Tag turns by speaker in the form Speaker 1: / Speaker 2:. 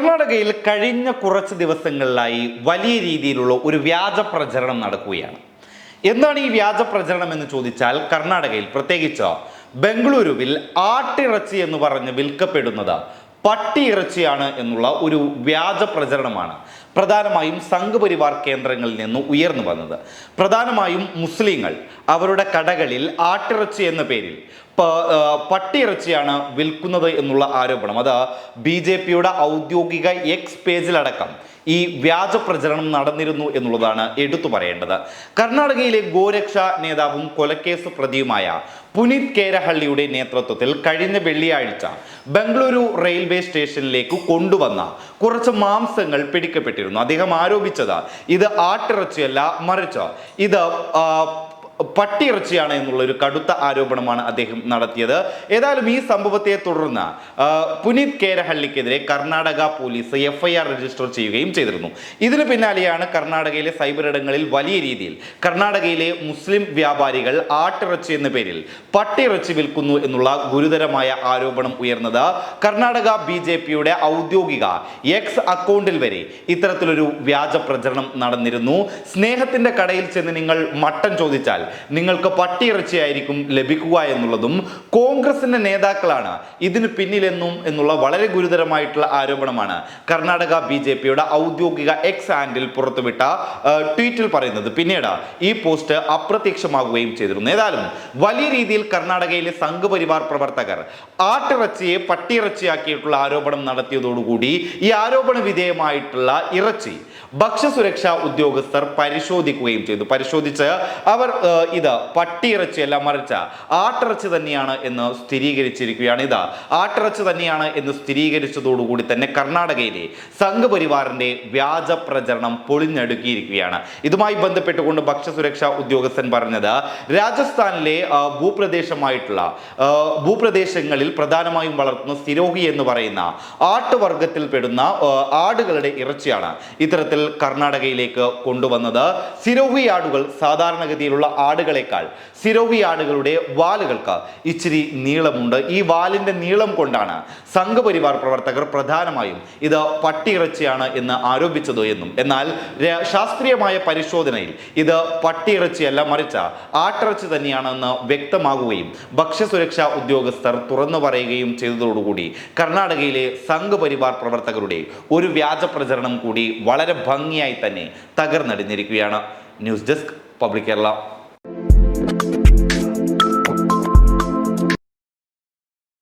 Speaker 1: കർണാടകയിൽ കഴിഞ്ഞ കുറച്ച് ദിവസങ്ങളിലായി വലിയ രീതിയിലുള്ള ഒരു വ്യാജ പ്രചരണം നടക്കുകയാണ്. എന്താണ് ഈ വ്യാജ പ്രചരണം എന്ന് ചോദിച്ചാൽ കർണാടകയിൽ പ്രത്യേകിച്ച് ബംഗളൂരുവിൽ ആട്ടിറച്ചി എന്ന് പറഞ്ഞ് വിൽക്കപ്പെടുന്നത് പട്ടിയിറച്ചിയാണ് എന്നുള്ള ഒരു വ്യാജ പ്രചരണമാണ് പ്രധാനമായും സംഘപരിവാർ കേന്ദ്രങ്ങളിൽ നിന്ന് ഉയർന്നു വന്നത്. പ്രധാനമായും മുസ്ലിങ്ങൾ അവരുടെ കടകളിൽ ആട്ടിറച്ചി എന്ന പേരിൽ പട്ടി ഇറച്ചിയാണ് വിൽക്കുന്നത് എന്നുള്ള ആരോപണം. അത് ബി ജെ പിയുടെ ഔദ്യോഗിക എക്സ് പേജിലടക്കം ഈ വ്യാജ പ്രചരണം നടന്നിരുന്നു എന്നുള്ളതാണ് എടുത്തു പറയേണ്ടത്. കർണാടകയിലെ ഗോരക്ഷ നേതാവും കൊലക്കേസ് പ്രതിയുമായ പുനീത് കേരഹള്ളിയുടെ നേതൃത്വത്തിൽ കഴിഞ്ഞ വെള്ളിയാഴ്ച ബംഗളൂരു റെയിൽവേ സ്റ്റേഷനിലേക്ക് കൊണ്ടുവന്ന കുറച്ച് മാംസങ്ങൾ പിടിക്കപ്പെട്ടിരുന്നു. അദ്ദേഹം ആരോപിച്ചത് ഇത് ആട്ടിറച്ചിയല്ല മറിച്ച് ഇത് പട്ടിയിറച്ചിയാണ് എന്നുള്ള ഒരു കടുത്ത ആരോപണമാണ് അദ്ദേഹം നടത്തിയത്. ഏതായാലും ഈ സംഭവത്തെ തുടർന്ന് പുനീത് കേരഹള്ളിക്കെതിരെ കർണാടക പോലീസ് എഫ്ഐആർ രജിസ്റ്റർ ചെയ്യുകയും ചെയ്തിരുന്നു. ഇതിന് പിന്നാലെയാണ് കർണാടകയിലെ സൈബർ ഇടങ്ങളിൽ വലിയ രീതിയിൽ കർണാടകയിലെ മുസ്ലിം വ്യാപാരികൾ ആട്ടിറച്ചി എന്ന പേരിൽ പട്ടിയിറച്ചി വിൽക്കുന്നു എന്നുള്ള ഗുരുതരമായ ആരോപണം ഉയർന്നത്. കർണാടക ബി ജെ പിയുടെ ഔദ്യോഗിക എക്സ് അക്കൗണ്ടിൽ വരെ ഇത്തരത്തിലൊരു വ്യാജ പ്രചരണം നടന്നിരുന്നു. സ്നേഹത്തിന്റെ കടയിൽ ചെന്ന് നിങ്ങൾ മട്ടൻ ചോദിച്ചാൽ നിങ്ങൾക്ക് പട്ടിയിറച്ചിയായിരിക്കും ലഭിക്കുക എന്നുള്ളതും കോൺഗ്രസിന്റെ നേതാക്കളാണ് ഇതിന് പിന്നിലെന്നും എന്നുള്ള വളരെ ഗുരുതരമായിട്ടുള്ള ആരോപണമാണ് കർണാടക ബി ജെ പിയുടെ ഔദ്യോഗിക എക്സ് ഹാൻഡിൽ പുറത്തുവിട്ട ട്വീറ്റിൽ പറയുന്നത്. പിന്നീട് ഈ പോസ്റ്റ് അപ്രത്യക്ഷമാകുകയും ചെയ്തിരുന്നു. ഏതായാലും വലിയ രീതിയിൽ കർണാടകയിലെ സംഘപരിവാർ പ്രവർത്തകർ ആട്ടിറച്ചിയെ പട്ടിയിറച്ചിയാക്കിയിട്ടുള്ള ആരോപണം നടത്തിയതോടുകൂടി ഈ ആരോപണ വിധേയമായിട്ടുള്ള ഇറച്ചി ഭക്ഷ്യസുരക്ഷാ ഉദ്യോഗസ്ഥർ പരിശോധിക്കുകയും ചെയ്തു. പരിശോധിച്ച് അവർ ഇത് പട്ടിയിറച്ചിയല്ല മറിച്ച ആട്ടിറച്ചി തന്നെയാണ് എന്ന് സ്ഥിരീകരിച്ചിരിക്കുകയാണ്. ഇത് ആട്ടിറച്ചി തന്നെയാണ് എന്ന് സ്ഥിരീകരിച്ചതോടുകൂടി തന്നെ കർണാടകയിലെ സംഘപരിവാറിന്റെ വ്യാജ പ്രചരണം പൊളിഞ്ഞടുക്കിയിരിക്കുകയാണ്. ഇതുമായി ബന്ധപ്പെട്ടുകൊണ്ട് ഭക്ഷ്യസുരക്ഷാ ഉദ്യോഗസ്ഥൻ പറഞ്ഞത് രാജസ്ഥാനിലെ ഭൂപ്രദേശമായിട്ടുള്ള ഭൂപ്രദേശങ്ങളിൽ പ്രധാനമായും വളർത്തുന്ന സിരോഹി എന്ന് പറയുന്ന ആട്ടുവർഗത്തിൽപ്പെടുന്ന ആടുകളുടെ ഇറച്ചിയാണ് ഇത്തരത്തിൽ കർണാടകയിലേക്ക് കൊണ്ടുവന്നത്. സിരോഹി ആടുകൾ സാധാരണഗതിയിലുള്ള ആടുകളെക്കാൾ സിരോവി ആടുകളുടെ വാലുകൾക്ക് ഇച്ചിരി നീളമുണ്ട്. ഈ വാലിന്റെ നീളം കൊണ്ടാണ് സംഘപരിവാർ പ്രവർത്തകർ പ്രധാനമായും ഇത് പട്ടിയിറച്ചിയാണ് എന്ന് ആരോപിച്ചത് എന്നും. എന്നാൽ ശാസ്ത്രീയമായ പരിശോധനയിൽ ഇത് പട്ടിയിറച്ചിയല്ല മറിച്ച ആട്ടിറച്ചി തന്നെയാണെന്ന് വ്യക്തമാകുകയും ഭക്ഷ്യസുരക്ഷാ ഉദ്യോഗസ്ഥർ തുറന്നു പറയുകയും ചെയ്തതോടുകൂടി കർണാടകയിലെ സംഘപരിവാർ പ്രവർത്തകരുടെ ഒരു വ്യാജ പ്രചരണം കൂടി വളരെ ഭംഗിയായി തന്നെ തകർന്നടിഞ്ഞിരിക്കുകയാണ്. News desk public Kerala.